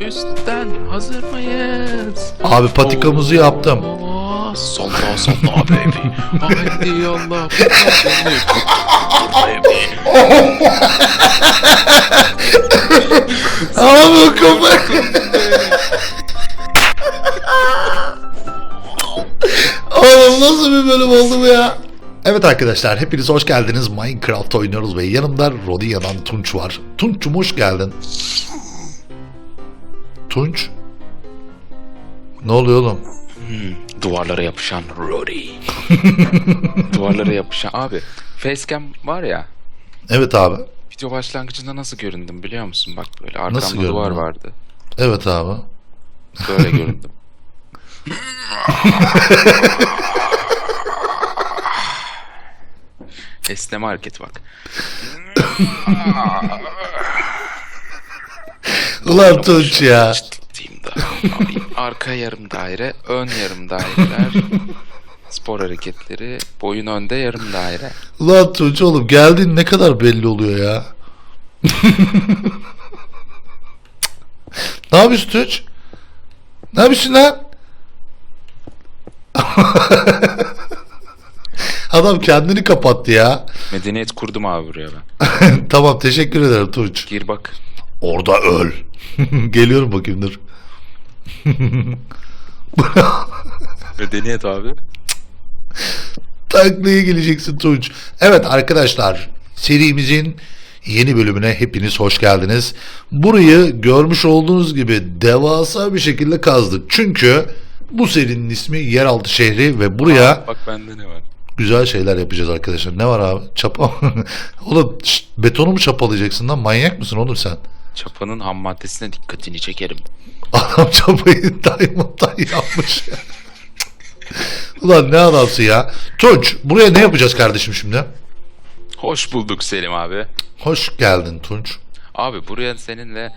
Üstten hazır mıyız? Abi patikamızı yaptım. Salla salla baby. Haydi Allah. baby. Abi kafa. Oğlum nasıl bir bölüm oldu bu ya? Evet arkadaşlar hepiniz hoş geldiniz. Minecraft oynuyoruz ve yanımda Rodia'dan Tunç var. Tunç'cum hoş geldin. Tunç? Ne oluyor oğlum? Duvarlara yapışan Rory. Duvarlara yapışan abi. Facecam var ya. Evet abi. Video başlangıcında nasıl göründüm biliyor musun? Bak böyle arkamda Nasıl göründün duvar vardı. Evet abi. Böyle göründüm. Esneme hareketi bak. Ulan Tunç ya. Arka yarım daire, ön yarım daireler. Spor hareketleri, boyun önde yarım daire. Ulan Tunç oğlum geldiğin ne kadar belli oluyor ya. ne yapıyorsun Tunç? Ne yapıyorsun lan? Adam kendini kapattı ya. Medeniyet kurdum abi buraya ben. tamam teşekkür ederim Tunç. Gir bak. Orada öl. Geliyorum bakayım dur. Medeniyet abi. Taklaya geleceksin Tunç. Evet arkadaşlar serimizin yeni bölümüne hepiniz hoş geldiniz. Burayı görmüş olduğunuz gibi devasa bir şekilde kazdık. Çünkü bu serinin ismi Yeraltı Şehri ve buraya Bak bende ne var? güzel şeyler yapacağız arkadaşlar. Ne var abi? Çapa. oğlum şşt, betonu mu çapalayacaksın lan? Manyak mısın oğlum sen? Çapanın ham maddesine dikkatini çekerim. Adam çapayı Diamond'dan yapmış. Ulan ne adamsın ya. Tunç buraya ne yapacağız kardeşim şimdi? Hoş bulduk Selim abi. Hoş geldin Tunç. Abi buraya seninle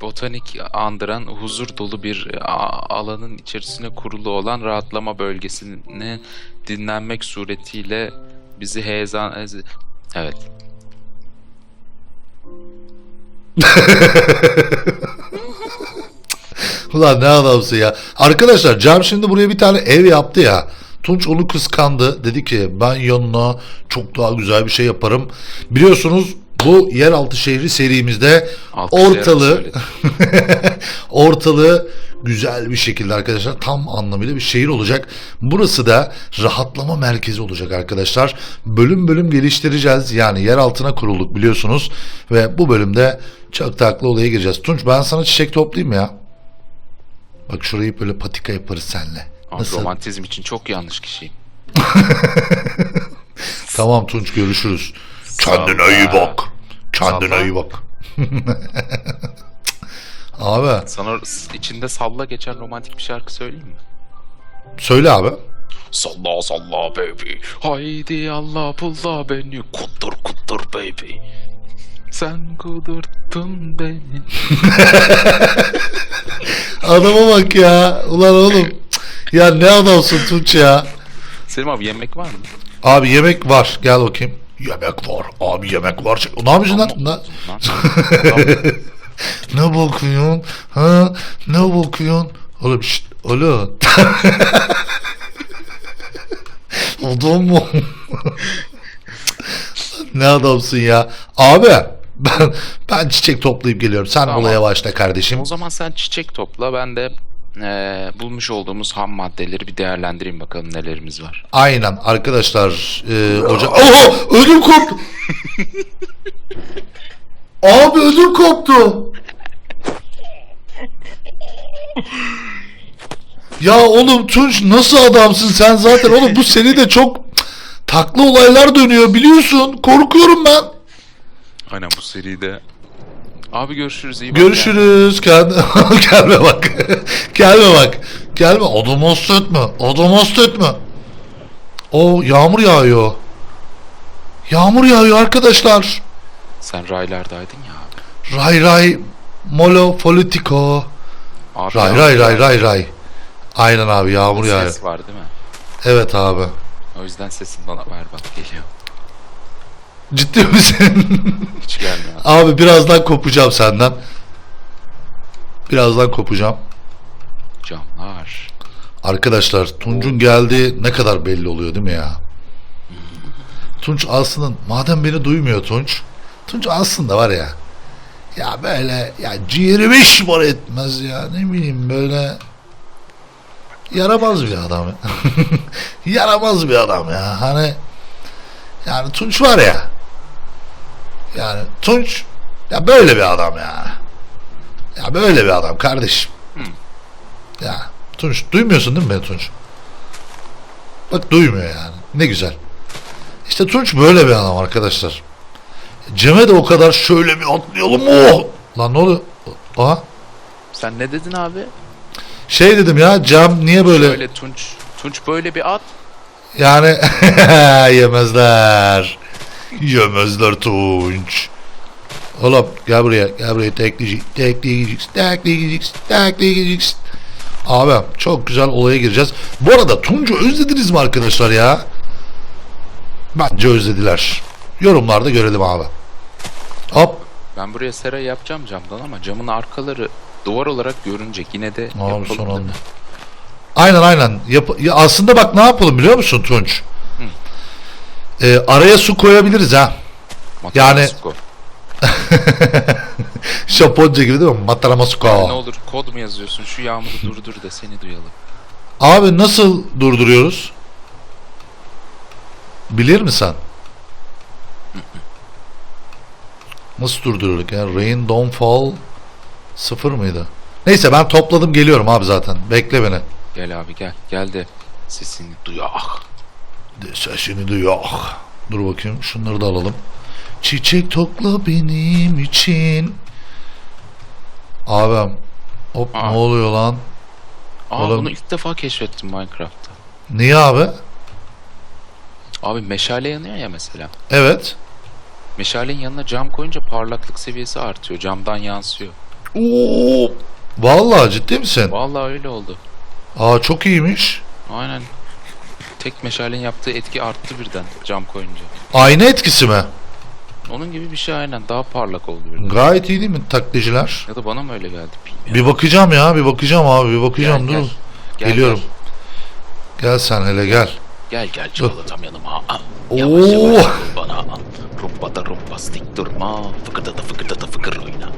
botanik andıran huzur dolu bir alanın içerisine kurulu olan rahatlama bölgesini dinlenmek suretiyle bizi heyecan... Evet. Ulan ne adamsın ya. Arkadaşlar Cem şimdi buraya bir tane ev yaptı ya. Tunç onu kıskandı. Dedi ki ben yanına çok daha güzel bir şey yaparım. Biliyorsunuz bu yeraltı şehri serimizde Alkışlayarak ortalığı ortalığı güzel bir şekilde arkadaşlar tam anlamıyla bir şehir olacak. Burası da rahatlama merkezi olacak arkadaşlar. Bölüm bölüm geliştireceğiz. Yani yer altına kurulduk biliyorsunuz. Ve bu bölümde çok taklı olaya gireceğiz. Tunç ben sana çiçek toplayayım ya. Bak şurayı böyle patika yaparız seninle. Abi Nasıl? romantizm için çok yanlış kişiyim. Tamam Tunç görüşürüz. Kendine iyi bak. Kendine iyi bak. Abi Sana içinde salla geçen romantik bir şarkı söyleyeyim mi? söyle abi. Salla salla baby. Haydi Allah pulla beni. Kuttur kuttur baby. Sen kudurttun beni. Adama bak ya. Ulan oğlum. Ya ne adamsın Tunç ya. Selim abi yemek var mı? Abi yemek var. Gel bakayım. Yemek var. Abi yemek var. Ne yapıyorsun lan? Ne, ne bakıyorsun? Ha? Ne bakıyorsun? Oğlum şşt. Oğlum. Adam mı? ne adamsın ya. Abi ben ben çiçek toplayıp geliyorum. Sen Tamam. olaya başla kardeşim. O zaman sen çiçek topla ben de eee, bulmuş olduğumuz ham maddeleri bir değerlendireyim bakalım nelerimiz var. Aynen arkadaşlar e, oca... Oha ödüm koptu. Abi ödüm koptu. Ya oğlum Tunç nasıl adamsın sen zaten oğlum bu seride çok taklı olaylar dönüyor biliyorsun korkuyorum ben. Aynen bu seride. Abi görüşürüz iyi bak. Görüşürüz. Gelme, gelme bak. gelme bak. Gelme. Hasta etme. Hasta etme. O yağmur yağıyor. Yağmur yağıyor arkadaşlar. Sen raylardaydın ya abi. Ray ray molo politico. Abi Ray ray ray ray ray. Aynen abi yağmur yağıyor. Ses var değil mi? Evet abi. O yüzden sesin bana berbat geliyor. Ciddi misin? Hiç gelmiyor. abi birazdan kopacağım senden. Birazdan kopacağım. Camlar. Arkadaşlar Tunç'un geldiği ne kadar belli oluyor değil mi ya? Tunç aslında madem beni duymuyor Tunç. Tunç aslında var ya. Ya böyle ya ciğerimi şımar etmez ya ne bileyim böyle yaramaz bir adam. ya. yaramaz bir adam ya. Hani yani Tunç var ya. Yani Tunç ya böyle bir adam ya. Ya böyle bir adam kardeşim. Ya Tunç duymuyorsun değil mi beni Tunç? Bak duymuyor yani. Ne güzel. İşte Tunç böyle bir adam arkadaşlar. Cem'e de o kadar şöyle bir atlayalım oh! Lan ne oluyor? Aha. Sen ne dedin abi? Şey dedim ya Cem niye böyle Böyle Tunç. Tunç böyle bir at. yani yemezler. Yemezler Tunç. Oğlum gel buraya gel buraya tekleyeceksin tekleyeceksin tekleyeceksin tekleyeceksin. Abi çok güzel olaya gireceğiz. Bu arada Tunç'u özlediniz mi arkadaşlar ya? Bence özlediler. Yorumlarda görelim abi. Hop. Ben buraya sera yapacağım camdan ama camın arkaları duvar olarak görünecek. Yine de Abi yapalım son değil anda. mi? Aynen aynen. Yap- ya aslında bak ne yapalım biliyor musun Tunç? Ee, araya su koyabiliriz ha. Yani- Matemasko. Japonca gibi değil mi? Mataramasko. Ne olur kod mu yazıyorsun? Şu yağmuru durdur da seni duyalım. Abi nasıl durduruyoruz? Bilir misin? Nasıl durduruyorduk ya? Rain don't fall sıfır mıydı? Neyse ben topladım geliyorum abi zaten. Bekle beni. Gel abi gel. Gel de sesini duyak. De Sesini duyuyor. Dur bakayım şunları da alalım. Çiçek topla benim için. Abi hop Aa. ne oluyor lan? Aa Oğlum. bunu ilk defa keşfettim Minecraft'ta. Niye abi? Abi meşale yanıyor ya mesela. Evet. Meşalenin yanına cam koyunca parlaklık seviyesi artıyor. Camdan yansıyor. Oo. Vallahi ciddi misin? Vallahi öyle oldu. Aa çok iyiymiş. Aynen. Tek meşalenin yaptığı etki arttı birden cam koyunca. Ayna etkisi mi? Onun gibi bir şey aynen. Daha parlak oldu birden. Gayet iyi değil mi taklitçiler? Ya da bana mı öyle geldi bilmiyorum. Bir bakacağım ya bir bakacağım abi bir bakacağım Gel, dur. gel. Gel, Geliyorum. Gel sen hele gel. Gel gel çikolatam yanıma. Aa, Oo. Yavaş yavaş bana. Rumba da rumba stik durma. Fıkırda da fıkırda da fıkır oyna.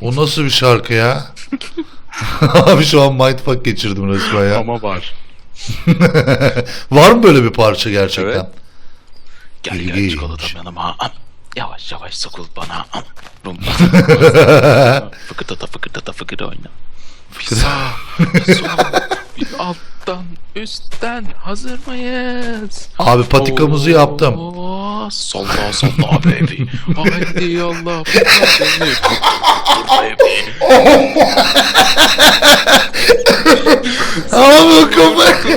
O nasıl bir şarkı ya? abi şu an mindfuck geçirdim resmen ya. Ama var. Var mı böyle bir parça gerçekten? Evet. Gel gel İlginç. çikolatam yanıma. Yavaş yavaş sokul bana. Fıkırda da fıkırda da fıkır oyna. Sağ, sol, alttan, üstten hazır mıyız? Abi patikamızı yaptım. Oo, Salla salla baby. Haydi yallah. kurtar baby. Kafa.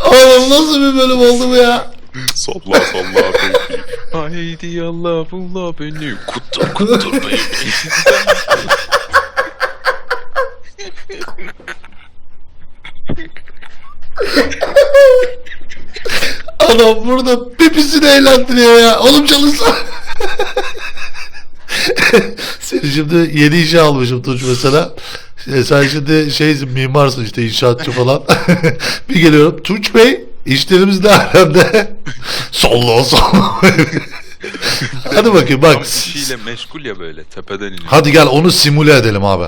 Oğlum nasıl bir bölüm oldu bu ya? Salla salla baby. Haydi yallah bulla beni. Kutur kutur baby. Adam burada pipisini eğlendiriyor ya. Oğlum çalışsana. Seni şimdi yeni işe almışım Tunç mesela. E, Sen şimdi şeysin mimarsın işte inşaatçı falan. bir geliyorum. Tunç Bey işlerimiz ne alemde? Solla solla. Hadi bakayım bak. Tam işiyle meşgul ya böyle tepeden iniyor. Hadi gel onu simüle edelim abi.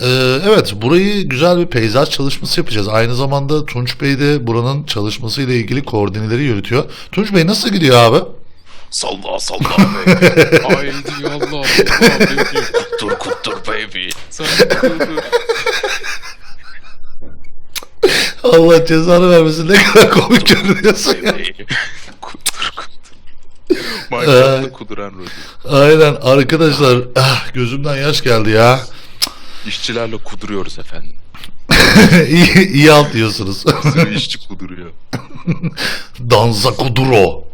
Ee, evet burayı güzel bir peyzaj çalışması yapacağız. Aynı zamanda Tunç Bey de buranın çalışmasıyla ilgili koordineleri yürütüyor. Tunç Bey nasıl gidiyor abi? Salla salla baby. Haydi yallah. Kutur kutur baby. Sen kutur. Allah cezanı vermesin ne kadar komik görünüyorsun ya. baby. Kutur kutur. Minecraft'ta kuduran Rudy. Aynen arkadaşlar ah, gözümden yaş geldi ya. İşçilerle kuduruyoruz efendim. iyi, iyi alt diyorsunuz. İşçi kuduruyor. Danza kuduro.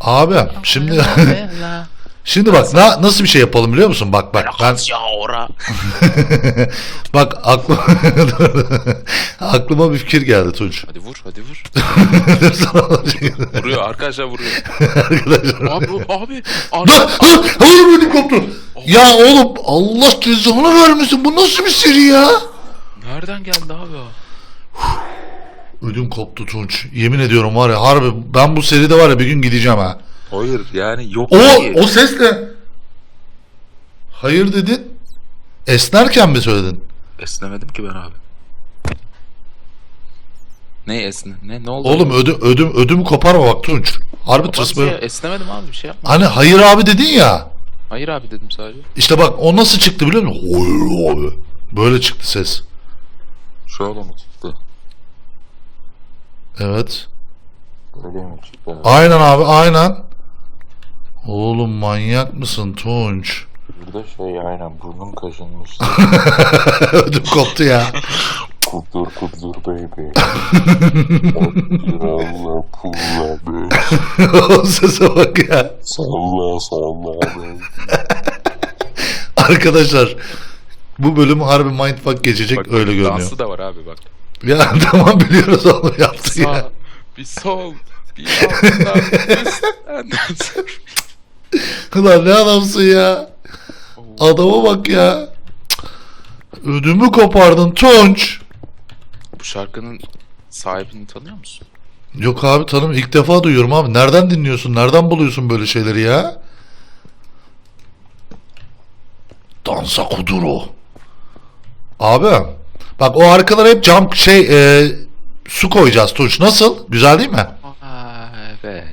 Abi şimdi. Şimdi bak na, nasıl bir şey yapalım biliyor musun? Bak bak ben Ya ora. bak aklıma aklıma bir fikir geldi Tunç. Hadi vur hadi vur. Şey- Vuruyor arkadaşlar vuruyor. Arkadaşlar. Abi abi. Lan Arka... lan oğlum ödüm koptu. Ya oğlum Allah cezanı vermesin. Bu nasıl bir seri ya? Nereden geldi abi o? Ödüm koptu Tunç. Yemin ediyorum var ya harbi ben bu seride var ya bir gün gideceğim ha. Hayır yani yok O ki. o ses ne? Hayır dedin. Esnerken mi söyledin? Esnemedim ki ben abi. Ne esne? Ne ne oldu? Oğlum ödüm ödüm ödümü koparma bak Tunç. Harbi tırsma. ya, Esnemedim abi bir şey yapma. Hani hayır abi dedin ya. Hayır abi dedim sadece. İşte bak o nasıl çıktı biliyor musun? Hayır abi. Böyle çıktı ses. Şöyle mi çıktı? Evet. Öyle mi çıktı? Aynen abi aynen. Oğlum manyak mısın Tunç? Burada şey aynen burnum kaşınmış. Ödüm koptu ya. kudur kudur baby. Yalla pulla be. o sese bak ya. Salla salla be. Arkadaşlar bu bölüm harbi mindfuck geçecek öyle görünüyor. Dansı da var abi bak. Ya tamam biliyoruz onu yaptı ya. Bir sol, bir alttan, üstten. Ulan ne adamsın ya. Adama bak ya. Ödümü kopardın Tunç. Bu şarkının sahibini tanıyor musun? Yok abi tanım ilk defa duyuyorum abi. Nereden dinliyorsun? Nereden buluyorsun böyle şeyleri ya? Dansa kuduro. Abi bak o arkalara hep cam şey e, su koyacağız Tunç. Nasıl? Güzel değil mi? Aa, evet.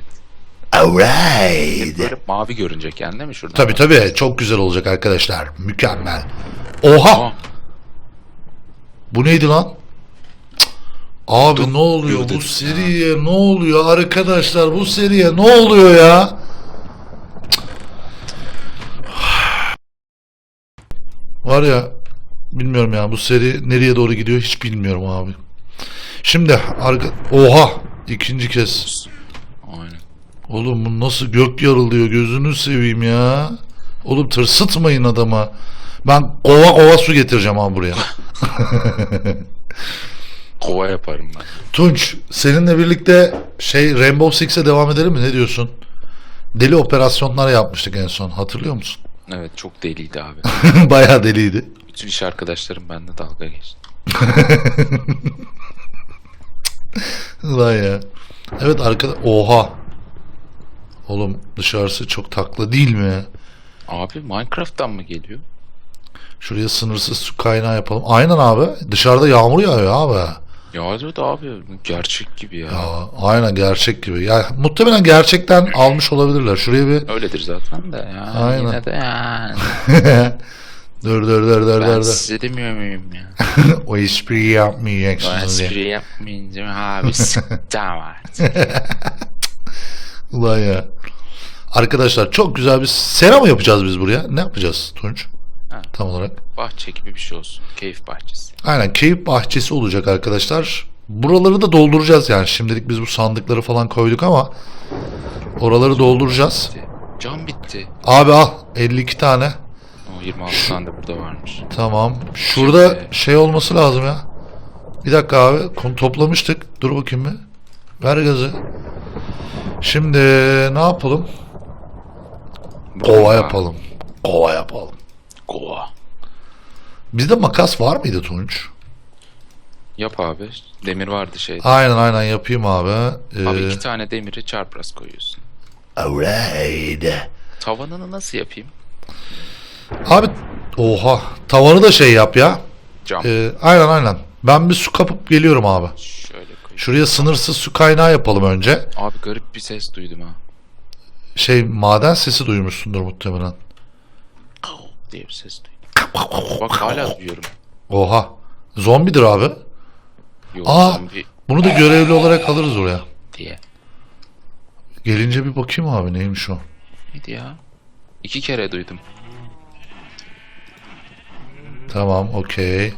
Alright. Böyle mavi görünecek yani değil mi şuradan? Tabii tabii çok güzel olacak arkadaşlar. Mükemmel. Oha! Aa, Bu neydi lan? Cık. Abi ne oluyor bu ya. seriye ne oluyor arkadaşlar bu seriye ne oluyor ya? Var ya bilmiyorum ya bu seri nereye doğru gidiyor hiç bilmiyorum abi. Şimdi arka oha ikinci kez. Aynen. Oğlum bu nasıl gök yarılıyor gözünü seveyim ya. Oğlum tırsıtmayın adama. Ben kova kova su getireceğim abi buraya. Kova yaparım ben. Tunç seninle birlikte şey Rainbow Six'e devam edelim mi ne diyorsun? Deli operasyonlar yapmıştık en son hatırlıyor musun? Evet çok deliydi abi. Bayağı deliydi. Bütün iş arkadaşlarım bende dalga geçti. Ulan ya. Evet arkada oha. Oğlum dışarısı çok takla değil mi? Abi Minecraft'tan mı geliyor? Şuraya sınırsız su kaynağı yapalım. Aynen abi. Dışarıda yağmur yağıyor abi. Ya da abi gerçek gibi ya. Ya, aynen gerçek gibi. Ya muhtemelen gerçekten almış olabilirler. Şuraya bir Öyledir zaten de yani Aynen. yine de yani. dur dur dur dur Ben dur. dur. size demiyor muyum ya? o espriyi Ben yapmayacaksınız diye. espri yapmayınca abi tamam artık. Ulan ya. Arkadaşlar çok güzel bir sera mı yapacağız biz buraya? Ne yapacağız Tunç? Ha. Tam olarak. Bahçe gibi bir şey olsun. Keyif bahçesi. Aynen keyif bahçesi olacak arkadaşlar. Buraları da dolduracağız yani. Şimdilik biz bu sandıkları falan koyduk ama oraları dolduracağız. Cam bitti. Abi al 52 tane. O 26 tane de burada varmış. Tamam. Şurada Şimdi- şey olması lazım ya. Bir dakika abi. Konu toplamıştık. Dur bakayım bir. Ver gazı. Şimdi ne yapalım? Kova yapalım. Kova yapalım. Kova. Bizde makas var mıydı Tunç? Yap abi. Demir vardı şeyde. Aynen aynen yapayım abi. Ee, Abi iki tane demiri çarpraz koyuyorsun. alright. Tavanını nasıl yapayım? Abi oha tavanı da şey yap ya. Cam. Ee, aynen aynen. Ben bir su kapıp geliyorum abi. Şöyle koyayım. Şuraya sınırsız su kaynağı yapalım önce. Abi garip bir ses duydum ha. Şey maden sesi duymuşsundur muhtemelen. diye bir ses duydum. Bak hala duyuyorum. Oha. Zombidir abi. Yok Aa! zombi Bunu da görevli olarak alırız oraya. diye. Gelince bir bakayım abi neymiş o. Neydi ya? İki kere duydum. Tamam okey.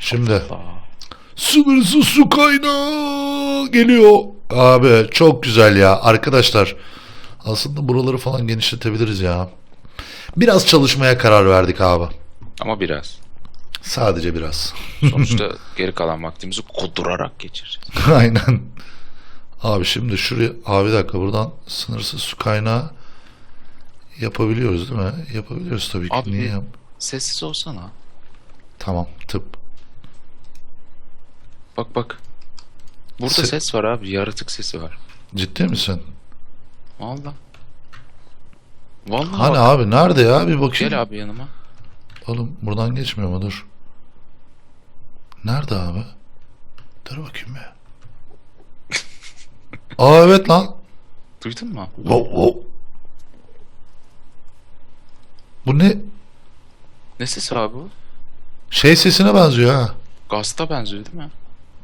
Şimdi sınırsız su kaynağı geliyor. Abi çok güzel ya arkadaşlar. Aslında buraları falan genişletebiliriz ya. Biraz çalışmaya karar verdik abi. Ama biraz. Sadece biraz. Sonuçta geri kalan vaktimizi kudurarak geçireceğiz. Aynen. Abi şimdi şuraya... Abi dakika buradan sınırsız su kaynağı yapabiliyoruz değil mi? Yapabiliyoruz tabii ki. Abi Niye yap- Sessiz olsana. Tamam tıp. Bak bak. Burada Se- ses var abi. Yaratık sesi var. Ciddi misin? Vallahi. Vallahi Hani bak. abi nerede ya? Bir bakayım. Gel abi yanıma. Oğlum buradan geçmiyor mu? Dur. Nerede abi? Dur bakayım ya. Aa evet lan. Duydun mu? Wow, wow. Bu ne? Ne sesi abi bu? Şey sesine benziyor ha. Gazta benziyor değil mi?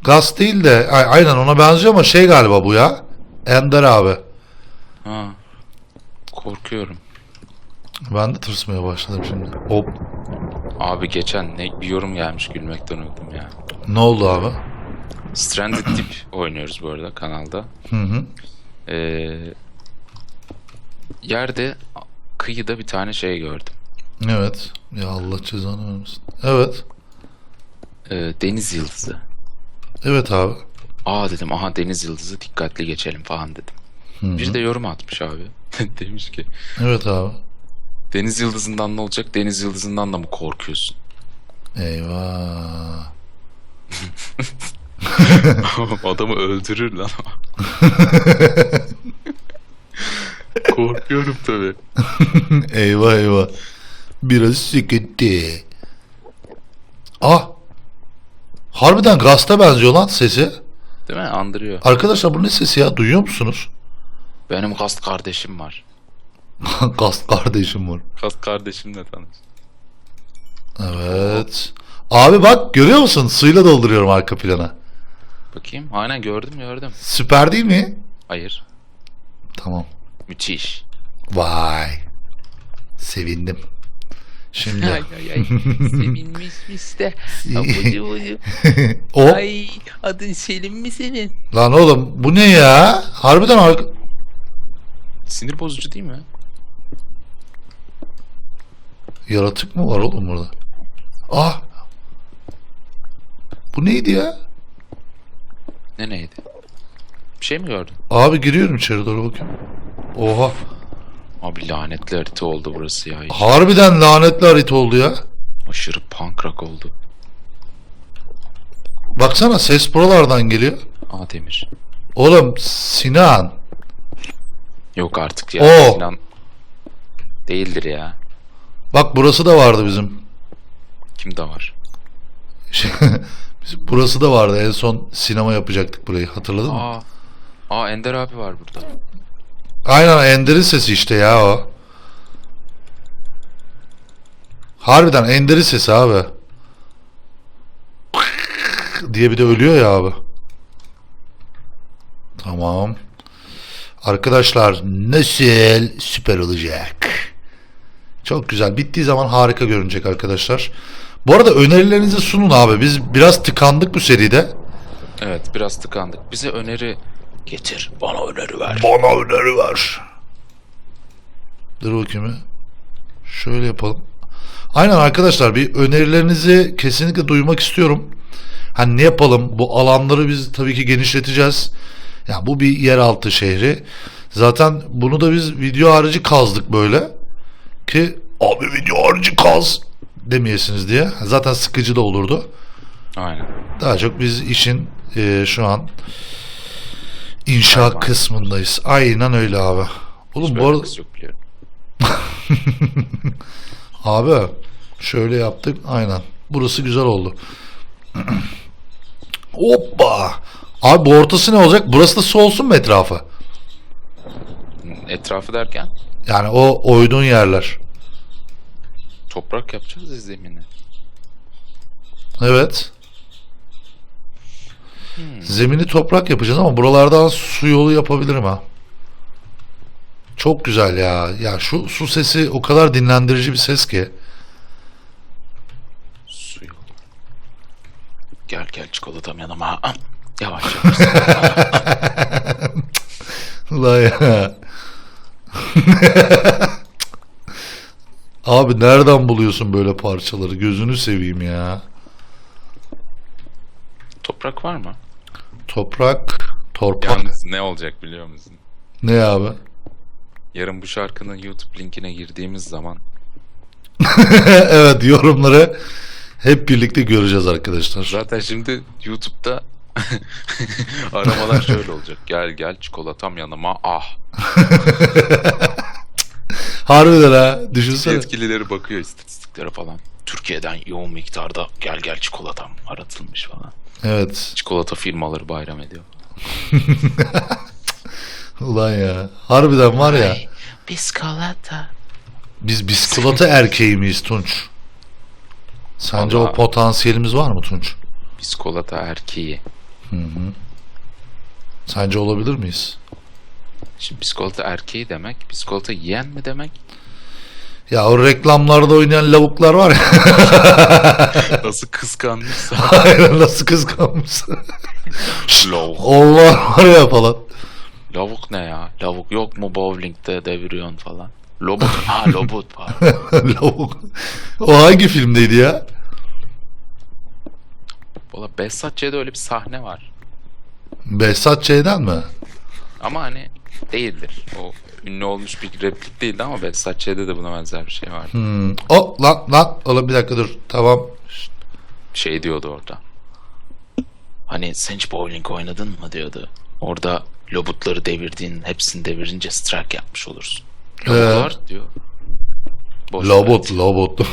Gaz değil de ay- aynen ona benziyor ama şey galiba bu ya. Ender abi. Ha. Korkuyorum. Ben de tırsmaya başladım şimdi. Hop. Abi geçen ne bir yorum gelmiş gülmekten öldüm ya. Ne oldu abi? Stranded Deep oynuyoruz bu arada kanalda. Hı hı. Ee, yerde kıyıda bir tane şey gördüm. Evet. Ya Allah cezanı vermesin. Evet. Ee, deniz yıldızı. Evet abi. Aa dedim aha deniz yıldızı dikkatli geçelim falan dedim. Hı hı. Bir de yorum atmış abi. Demiş ki Evet abi. deniz yıldızından ne olacak? Deniz yıldızından da mı korkuyorsun? Eyvah. Adamı öldürür lan. Korkuyorum tabii. eyvah eyvah. Biraz sıkıntı. Ah. Harbiden Gast'a benziyor lan sesi. Değil mi? Andırıyor. Arkadaşlar bu ne sesi ya? Duyuyor musunuz? Benim gast kardeşim var. Gast kardeşim var. Gast kardeşimle tanış. Evet. Abi bak görüyor musun? Suyla dolduruyorum arka plana. Bakayım. Aynen gördüm gördüm. Süper değil mi? Hayır. Tamam. Müthiş. Vay. Sevindim. Şimdi ay ay. Abucu bucu. o Ay adın Selim mi senin? lan oğlum bu ne ya? Harbiden arka... Sinir bozucu değil mi? yaratık mı var oğlum burada? Ah. Bu neydi ya? Ne neydi? Bir şey mi gördün? Abi giriyorum içeri doğru bakayım. Oha. Abi lanetli harita oldu burası ya. Harbiden lanetli harita oldu ya. Aşırı punk rock oldu. Baksana ses buralardan geliyor. Aa Demir. Oğlum Sinan. Yok artık ya. Oo. Sinan değildir ya. Bak burası da vardı bizim. Kimde var? Bizim burası da vardı. En son sinema yapacaktık burayı. Hatırladın mı? Aa. Aa Ender abi var burada. Aynen Ender'in sesi işte ya o. Harbiden Ender'in sesi abi. diye bir de ölüyor ya abi. Tamam. Arkadaşlar nasıl süper olacak. Çok güzel. Bittiği zaman harika görünecek arkadaşlar. Bu arada önerilerinizi sunun abi. Biz biraz tıkandık bu seride. Evet biraz tıkandık. Bize öneri getir. Bana öneri ver. Bana öneri ver. Dur bakayım ya. Şöyle yapalım. Aynen arkadaşlar bir önerilerinizi kesinlikle duymak istiyorum. Hani ne yapalım? Bu alanları biz tabii ki genişleteceğiz. Ya bu bir yeraltı şehri. Zaten bunu da biz video harici kazdık böyle. Ki abi video harici kaz demeyesiniz diye. Zaten sıkıcı da olurdu. Aynen. Daha çok biz işin e, şu an inşa kısmındayız. Aynen öyle abi. Oğlum bu arada yok abi şöyle yaptık aynen. Burası güzel oldu. Hoppa. Abi bu ortası ne olacak? Burası da su olsun mu etrafı? Etrafı derken Yani o oyduğun yerler. toprak yapacağız ya zemini. Evet. Zemini toprak yapacağız ama buralardan su yolu yapabilirim ha. Çok güzel ya. Ya şu su sesi o kadar dinlendirici bir ses ki. Su yolu. Gel gel çikolatam yanıma. Yavaş yavaş. La ya. Abi nereden buluyorsun böyle parçaları? Gözünü seveyim ya. Toprak var mı? Toprak, torpak. Yalnız ne olacak biliyor musun? Ne abi? Yarın bu şarkının YouTube linkine girdiğimiz zaman evet yorumları hep birlikte göreceğiz arkadaşlar. zaten şimdi YouTube'da aramalar şöyle olacak. Gel gel çikolatam yanıma ah. Harbiden ha. Düşünsene. Yetkilileri bakıyor istatistiklere falan. Türkiye'den yoğun miktarda gel gel çikolatam aratılmış falan. Evet. Çikolata firmaları bayram ediyor. Ulan ya. Harbiden var ya. Biskolata. Biz biskolata erkeği miyiz Tunç? Sence o Vallahi- potansiyelimiz var mı Tunç? Biskolata erkeği. Sence olabilir miyiz? Şimdi biskolata erkeği demek, biskolata yiyen mi demek? Ya o reklamlarda oynayan lavuklar var ya. Nasıl kıskanmışsa. Aynen nasıl kıskanmış. Lavuk. Allah var ya falan. Lavuk ne ya? Lavuk yok mu bowlingde deviriyorsun falan. Lobut. Ha lobut pardon. Lavuk. O hangi filmdeydi ya? Valla Behzat Ç'de öyle bir sahne var. Behzat Ç'den mi? Ama hani değildir. O ünlü olmuş bir replik değildi ama Ç'de de buna benzer bir şey vardı. Hmm. O lan lan. Oğlum bir dakika dur. Tamam. Şey diyordu orada. Hani sen hiç bowling oynadın mı diyordu. Orada lobutları devirdiğin, hepsini devirince strike yapmış olursun. Ee? Lobutlar diyor. Boş ver. Lobot, lobot.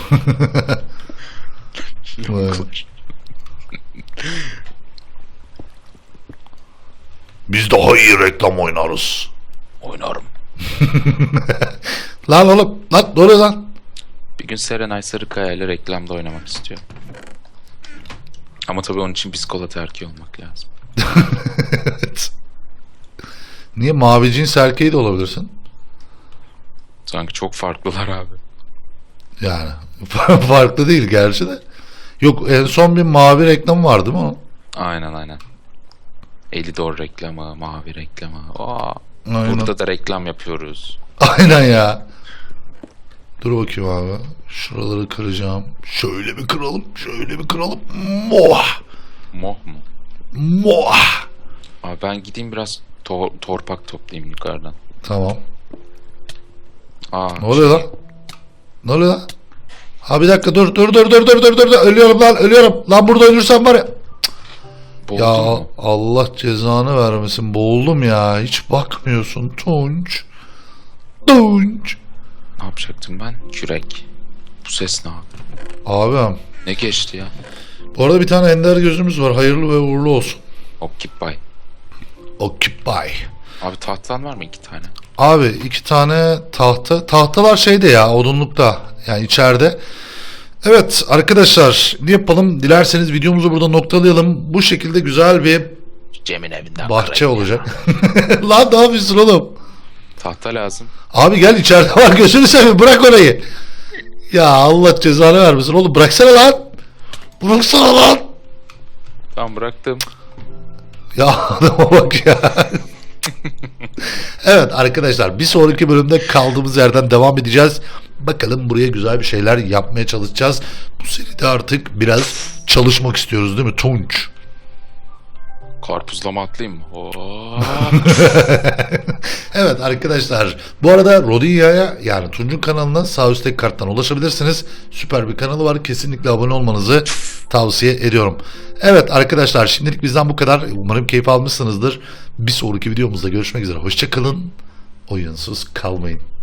Lobutlar. Biz daha iyi reklam oynarız. Oynarım. Lan oğlum. Lan ne oluyor lan? Bir gün Serenay Sarıkaya ile reklamda oynamak istiyor. Ama tabii onun için biskolata erkeği olmak lazım. Evet. Niye mavi cins erkeği de olabilirsin? Sanki çok farklılar abi. Yani farklı değil gerçi de. Yok en son bir mavi reklam vardı mi onun? Aynen aynen. Elidor reklamı, mavi reklamı. Aa, Aynen. burada da reklam yapıyoruz. Aynen ya. Dur bakayım abi. Şuraları kıracağım. Şöyle bir kıralım. Şöyle bir kıralım. Moh. Moh mu? Moh. Abi ben gideyim biraz tor- torpak toplayayım yukarıdan. Tamam. Aa, Ne oluyor lan? Ne oluyor lan? Ha bir dakika dur dur dur dur dur dur dur. Ölüyorum lan ölüyorum. Lan burada ölürsem var ya. Boğuldun Ya mu? Allah cezanı vermesin. Boğuldum ya. Hiç bakmıyorsun Tunç. Tunç. Ne yapacaktım ben? Kürek. Bu ses ne abi? Abim. Ne geçti ya? Bu arada bir tane ender gözümüz var. Hayırlı ve uğurlu olsun. Occupy. Occupy. Abi tahtan var mı iki tane? Abi iki tane tahta. Tahtalar şeyde ya odunlukta. Yani içeride. Evet arkadaşlar ne yapalım? Dilerseniz videomuzu burada noktalayalım. Bu şekilde güzel bir Cem'in evinden bahçe olacak. Lan ne yapıyorsun oğlum? Tahta lazım. Abi gel içeride var gözünü seveyim bırak orayı. Ya Allah cezanı vermesin oğlum bıraksana lan. Bıraksana lan. Tamam bıraktım. Ya adama bak ya. evet arkadaşlar bir sonraki bölümde kaldığımız yerden devam edeceğiz. Bakalım buraya güzel bir şeyler yapmaya çalışacağız. Bu seride artık biraz çalışmak istiyoruz değil mi Tunç? Karpuzlama atlayayım mı? Evet arkadaşlar bu arada Rodinya'ya yani Tunç'un kanalına sağ üstteki karttan ulaşabilirsiniz. Süper bir kanalı var kesinlikle abone olmanızı tavsiye ediyorum. Evet arkadaşlar şimdilik bizden bu kadar. Umarım keyif almışsınızdır. Bir sonraki videomuzda görüşmek üzere. Hoşçakalın. Oyunsuz kalmayın.